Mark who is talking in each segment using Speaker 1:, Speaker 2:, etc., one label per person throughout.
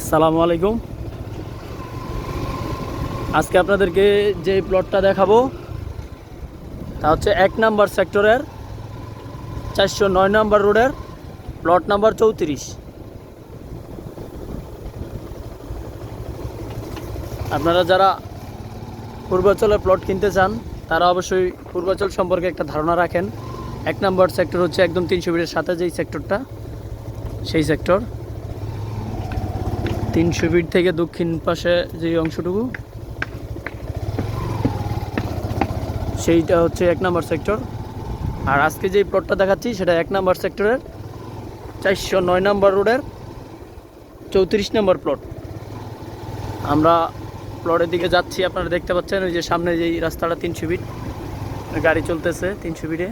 Speaker 1: আসসালামু আলাইকুম। আজকে আপনাদেরকে যে প্লটটা দেখাবো, তা হচ্ছে এক নাম্বার সেক্টরের চারশো নয় নাম্বার রোডের প্লট নাম্বার চৌত্রিশ। আপনারা যারা পূর্বাঞ্চলের প্লট কিনতে চান, তারা অবশ্যই পূর্বাঞ্চল সম্পর্কে একটা ধারণা রাখেন। এক নম্বর সেক্টর হচ্ছে একদম তিনশো ফিটের সাথে যেই সেক্টরটা, সেই সেক্টর। তিনশো ফিট থেকে দক্ষিণ পাশে যে অংশটুকু, সেইটা হচ্ছে এক নম্বর সেক্টর। আর আজকে যে প্লটটা দেখাচ্ছি, সেটা এক নম্বর সেক্টরের চারশো নয় নম্বর রোডের চৌত্রিশ নম্বর প্লট আমরা প্লটের দিকে যাচ্ছি, আপনারা দেখতে পাচ্ছেন, ওই যে সামনে যেই রাস্তাটা তিনশো ফিট, গাড়ি চলতেছে তিনশো ফিটে।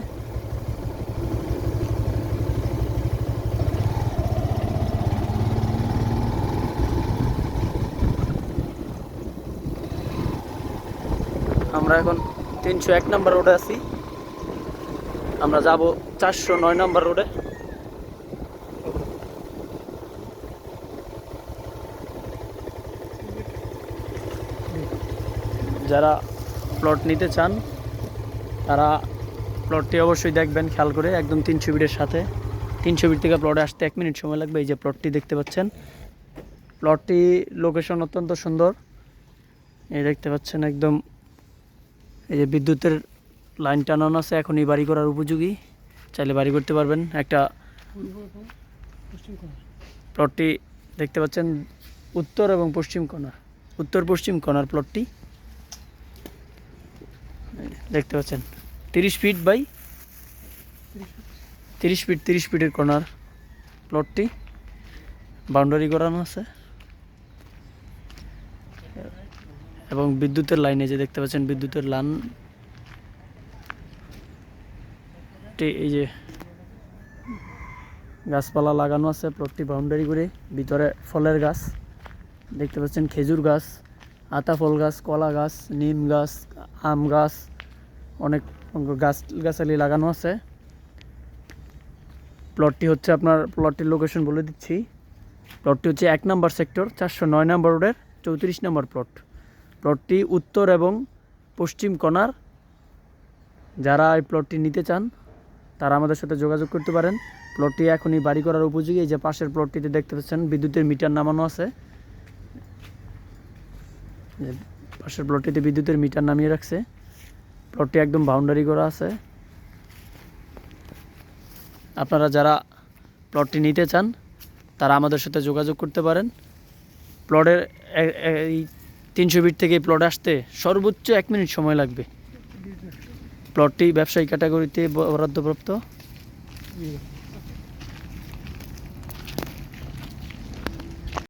Speaker 1: আমরা এখন তিনশো এক নম্বর রোডে আছি। আমরা যাব চারশো নয় নম্বর রোডে। যারা প্লট নিতে চান, তারা প্লটটি অবশ্যই দেখবেন, খেয়াল করে একদম তিনশো ফিটের সাথে। তিনশো ফিট থেকে প্লটে আসতে এক মিনিট সময় লাগবে, এই যে প্লটটি দেখতে পাচ্ছেন। প্লটটি লোকেশন অত্যন্ত সুন্দর। এই দেখতে পাচ্ছেন একদম এই যে বিদ্যুতের লাইন টানানো আছে, এখন এই বাড়ি করার উপযোগী। চাইলে বাড়ি করতে পারবেন। একটা প্লটটি দেখতে পাচ্ছেন, উত্তর এবং পশ্চিম কোণার উত্তর পশ্চিম কোণার প্লটটি দেখতে পাচ্ছেন, তিরিশ ফিট বাই তিরিশ ফিট তিরিশ ফিটের কর্নার প্লটটি বাউন্ডারি করানো আছে। এবং বিদ্যুতের লাইনে যে দেখতে পাচ্ছেন, বিদ্যুতের লাইন। এই যে গাছপালা লাগানো আছে প্লটটি বাউন্ডারি করে। ভিতরে ফলের গাছ, দেখতে পাচ্ছেন খেজুর গাছ, আতা ফল গাছ, কলা গাছ, নিম গাছ, আম গাছ, অনেক গাছ, গাছালি লাগানো আছে। প্লটটি হচ্ছে আপনার প্লটটির লোকেশন বলে দিচ্ছি। প্লটটি হচ্ছে এক নম্বর সেক্টর চারশো নয় নম্বর রোডের চৌত্রিশ নম্বর প্লট প্লটটি উত্তর এবং পশ্চিম কোণার। যারা এই প্লটটি নিতে চান, তারা আমাদের সাথে যোগাযোগ করতে পারেন। প্লটটি এখনই বাড়ি করার উপযোগী। এই যে পাশের প্লটটিতে দেখতে পাচ্ছেন, বিদ্যুতের মিটার নামানো আছে। পাশের প্লটটিতে বিদ্যুতের মিটার নামিয়ে রাখছে। প্লটটি একদম বাউন্ডারি করা আছে। আপনারা যারা প্লটটি নিতে চান, তারা আমাদের সাথে যোগাযোগ করতে পারেন। প্লটের এই তিনশো ফিট থেকে প্লট আসতে সর্বোচ্চ এক মিনিট সময় লাগবে। প্লটটি ব্যবসায়ী ক্যাটাগরিতে বরাদ্দপ্রাপ্ত।